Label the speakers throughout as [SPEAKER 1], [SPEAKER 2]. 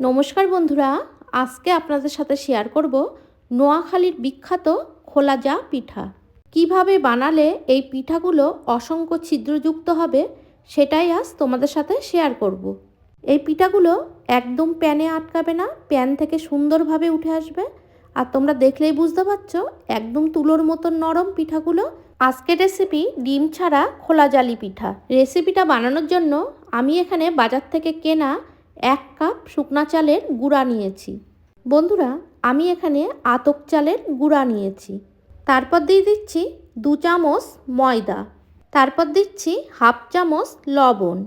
[SPEAKER 1] নমস্কার বন্ধুরা, আজকে আপনাদের সাথে শেয়ার করব নোয়াখালীর বিখ্যাত খোলা যা পিঠা। কীভাবে বানালে এই পিঠাগুলো অসংখ্য ছিদ্রযুক্ত হবে সেটাই আজ তোমাদের সাথে শেয়ার করব। এই পিঠাগুলো একদম প্যানে আটকাবে না, প্যান থেকে সুন্দরভাবে উঠে আসবে। আর তোমরা দেখলেই বুঝতে পারছ, একদম তুলোর মতন নরম পিঠাগুলো। আজকের রেসিপি ডিম ছাড়া খোলা জালি পিঠা রেসিপিটা বানানোর জন্য আমি এখানে বাজার থেকে কেনা এক কাপ শুকনা চালের গুঁড়া নিয়েছি। বন্ধুরা, আমি এখানে আতক চালের গুঁড়া নিয়েছি। তারপর দিয়ে দিচ্ছি দু চামচ ময়দা। তারপর দিচ্ছি হাফ চামচ লবণ।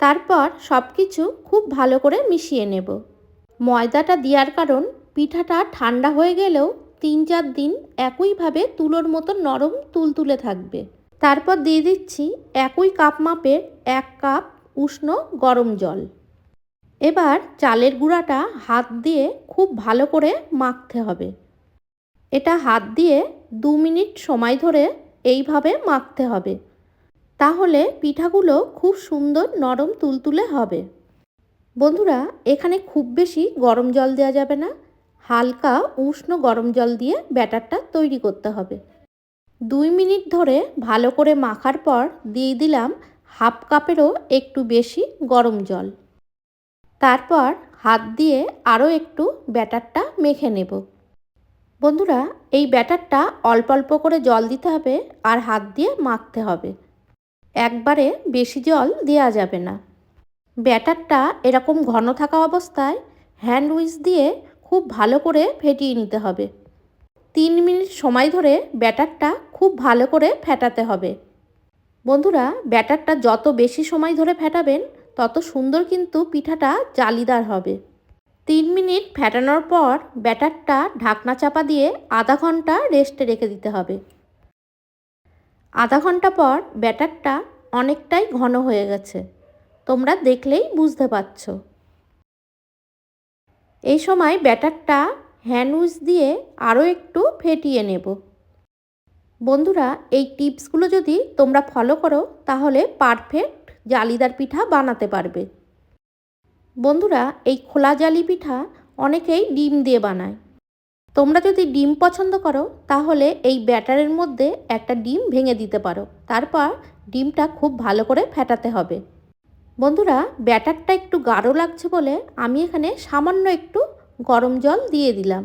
[SPEAKER 1] তারপর সব কিছু খুব ভালো করে মিশিয়ে নেব। ময়দাটা দেওয়ার কারণ পিঠাটা ঠান্ডা হয়ে গেলেও তিন চার দিন একইভাবে তুলোর মতো নরম তুলতুলে থাকবে। তারপর দিয়ে দিচ্ছি একই কাপ মাপের এক কাপ উষ্ণ গরম জল। এবার চালের গুঁড়াটা হাত দিয়ে খুব ভালো করে মাখতে হবে। এটা হাত দিয়ে দু মিনিট সময় ধরে এইভাবে মাখতে হবে। তাহলে পিঠাগুলো খুব সুন্দর নরম তুলতুলে হবে। বন্ধুরা, এখানে খুব বেশি গরম জল দেওয়া যাবে না। হালকা উষ্ণ গরম জল দিয়ে ব্যাটারটা তৈরি করতে হবে। দুই মিনিট ধরে ভালো করে মাখার পর দিয়ে দিলাম হাফ কাপেরও একটু বেশি গরম জল। তারপর হাত দিয়ে আরও একটু ব্যাটারটা মেখে নেব। বন্ধুরা, এই ব্যাটারটা অল্প অল্প করে জল দিতে হবে আর হাত দিয়ে মাখতে হবে। একবারে বেশি জল দেওয়া যাবে না। ব্যাটারটা এরকম ঘন থাকা অবস্থায় হ্যান্ড উইচ দিয়ে খুব ভালো করে ফেটিয়ে নিতে হবে। তিন মিনিট সময় ধরে ব্যাটারটা খুব ভালো করে ফেটাতে হবে। বন্ধুরা, ব্যাটারটা যত বেশি সময় ধরে ফেটাবেন তত সুন্দর কিন্তু পিঠাটা জালিদার হবে। তিন মিনিট ফেটানোর পর ব্যাটারটা ঢাকনা চাপা দিয়ে আধা ঘণ্টা রেস্টে রেখে দিতে হবে। আধা ঘণ্টা পর ব্যাটারটা অনেকটাই ঘন হয়ে গেছে। তোমরা দেখলেই বুঝতে পারছ। এই সময় ব্যাটারটা হ্যান্ডউইচ দিয়ে আরও একটু ফেটিয়ে নেব। বন্ধুরা, এই টিপসগুলো যদি তোমরা ফলো করো, তাহলে পারফেক্ট জালিদার পিঠা বানাতে পারবে। বন্ধুরা, এই খোলা জালি পিঠা অনেকেই ডিম দিয়ে বানায়। তোমরা যদি ডিম পছন্দ করো, তাহলে এই ব্যাটারের মধ্যে একটা ডিম ভেঙে দিতে পারো। তারপর ডিমটা খুব ভালো করে ফেটাতে হবে। বন্ধুরা, ব্যাটারটা একটু গাঢ় লাগছে বলে আমি এখানে সামান্য একটু গরম জল দিয়ে দিলাম।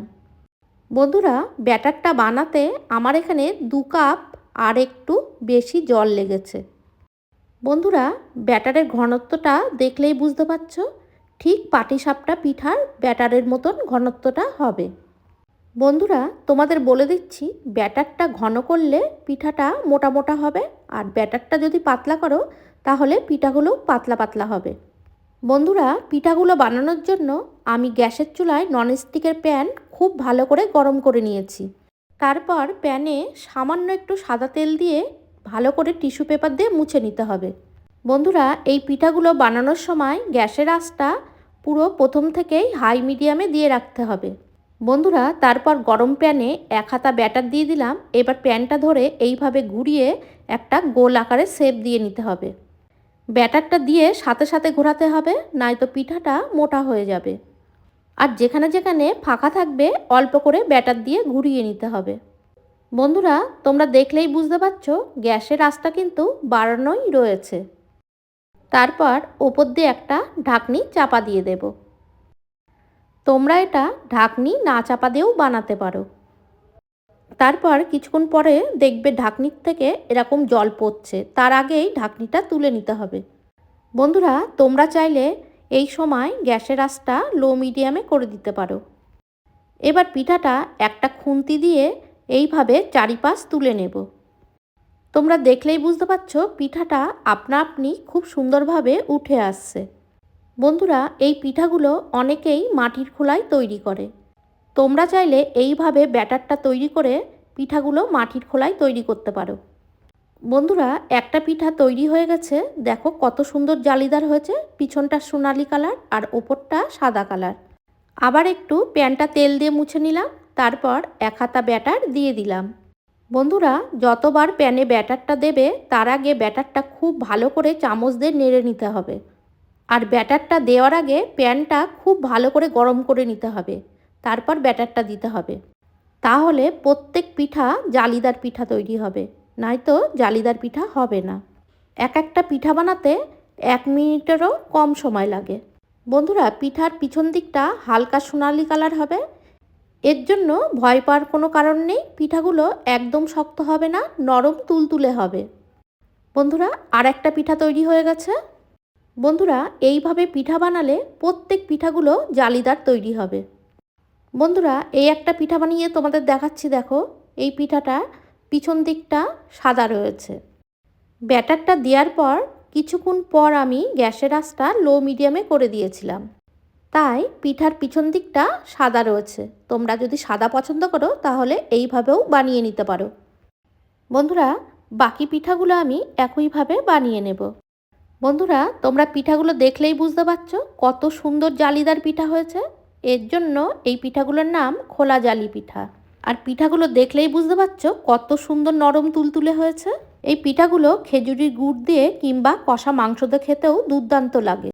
[SPEAKER 1] বন্ধুরা, ব্যাটারটা বানাতে আমার এখানে দু কাপ আর একটু বেশি জল লেগেছে। বন্ধুরা, ব্যাটারের ঘনত্বটা দেখলেই বুঝতে পারছ? ঠিক পাটিসাপটা পিঠার ব্যাটারের মতন ঘনত্বটা হবে। বন্ধুরা, তোমাদের বলে দিচ্ছি, ব্যাটারটা ঘন করলে পিঠাটা মোটা মোটা হবে, আর ব্যাটারটা যদি পাতলা করো, তাহলে পিঠাগুলো পাতলা পাতলা হবে। বন্ধুরা, পিঠাগুলো বানানোর জন্য আমি গ্যাসের চুলায় ননস্টিকের প্যান খুব ভালো করে গরম করে নিয়েছি। তারপর প্যানে সামান্য একটু সাদা তেল দিয়ে ভালো করে টিস্যু পেপার দিয়ে মুছে নিতে হবে। বন্ধুরা, এই পিঠাগুলো বানানোর সময় গ্যাসের আঁচটা পুরো প্রথম থেকেই হাই মিডিয়ামে দিয়ে রাখতে হবে। বন্ধুরা, তারপর গরম প্যানে এক হাতা ব্যাটার দিয়ে দিলাম। এবার প্যানটা ধরে এইভাবে ঘুরিয়ে একটা গোল আকারে শেপ দিয়ে নিতে হবে। ব্যাটারটা দিয়ে সাথে সাথে ঘোরাতে হবে নয়তো পিঠাটা মোটা হয়ে যাবে। আর যেখানে যেখানে ফাঁকা থাকবে, অল্প করে ব্যাটার দিয়ে ঘুরিয়ে নিতে হবে। বন্ধুরা, তোমরা দেখলেই বুঝতে পারছ, গ্যাসের আঁচটা কিন্তু বাড়ানোই রয়েছে। তারপর ওপর দিয়ে একটা ঢাকনি চাপা দিয়ে দেব। তোমরা এটা ঢাকনি না চাপা দিয়েও বানাতে পারো। তারপর কিছুক্ষণ পরে দেখবে ঢাকনির থেকে এরকম জল পড়ছে, তার আগেই ঢাকনিটা তুলে নিতে হবে। বন্ধুরা, তোমরা চাইলে এই সময় গ্যাসের আঁচটা লো মিডিয়ামে করে দিতে পারো। এবার পিঠাটা একটা খুন্তি দিয়ে এইভাবে চারিপাশ তুলে নেব। তোমরা দেখলেই বুঝতে পারছ পিঠাটা আপনা আপনি খুব সুন্দরভাবে উঠে আসছে। বন্ধুরা, এই পিঠাগুলো অনেকেই মাটির খোলায় তৈরি করে। তোমরা চাইলে এইভাবে ব্যাটারটা তৈরি করে পিঠাগুলো মাটির খোলায় তৈরি করতে পারো। বন্ধুরা, একটা পিঠা তৈরি হয়ে গেছে। দেখো কত সুন্দর জালিদার হয়েছে। পিছনটা সোনালি কালার আর ওপরটা সাদা কালার। আবার একটু প্যানটা তেল দিয়ে মুছে নিলাম। তারপর এক হাতা ব্যাটার দিয়ে দিলাম। বন্ধুরা, যতবার প্যানে ব্যাটারটা দেবে, তার আগে ব্যাটারটা খুব ভালো করে চামচ দিয়ে নেড়ে নিতে হবে। আর ব্যাটারটা দেওয়ার আগে প্যানটা খুব ভালো করে গরম করে নিতে হবে। তারপর ব্যাটারটা দিতে হবে। তাহলে প্রত্যেক পিঠা জালিদার পিঠা তৈরি হবে নয়তো জালিদার পিঠা হবে না। এক একটা পিঠা বানাতে এক মিনিটেরও কম সময় লাগে। বন্ধুরা, পিঠার পিছন দিকটা হালকা সোনালি কালার হবে এর জন্য ভয় পাওয়ার কোনো কারণ নেই, পিঠাগুলো একদম শক্ত হবে না, নরম তুলতুলে হবে। বন্ধুরা আর একটা পিঠা তৈরি হয়ে গেছে। বন্ধুরা, এইভাবে পিঠা বানালে প্রত্যেক পিঠাগুলো জালিদার তৈরি হবে। বন্ধুরা, এই একটা পিঠা বানিয়ে তোমাদের দেখাচ্ছি, দেখো। এই পিঠাটা পিছন দিকটা সাদা রয়েছে। ব্যাটারটা দেওয়ার পর কিছুক্ষণ পর আমি গ্যাসের আঁচটা লো মিডিয়ামে করে দিয়েছিলাম। তাই পিঠার পিছন দিকটা সাদা রয়েছে। তোমরা যদি সাদা পছন্দ করো, তাহলে এইভাবেও বানিয়ে নিতে পারো। বন্ধুরা, বাকি পিঠাগুলো আমি একইভাবে বানিয়ে নেব। বন্ধুরা, তোমরা পিঠাগুলো দেখলেই বুঝতে পারছ কত সুন্দর জালিদার পিঠা হয়েছে। এর জন্য এই পিঠাগুলোর নাম খোলা জালি পিঠা। আর পিঠাগুলো দেখলেই বুঝতে পারছ কত সুন্দর নরম তুলতুলে হয়েছে। এই পিঠাগুলো খেজুরির গুড় দিয়ে কিংবা কষা মাংস দিয়ে খেতেও দুর্দান্ত লাগে।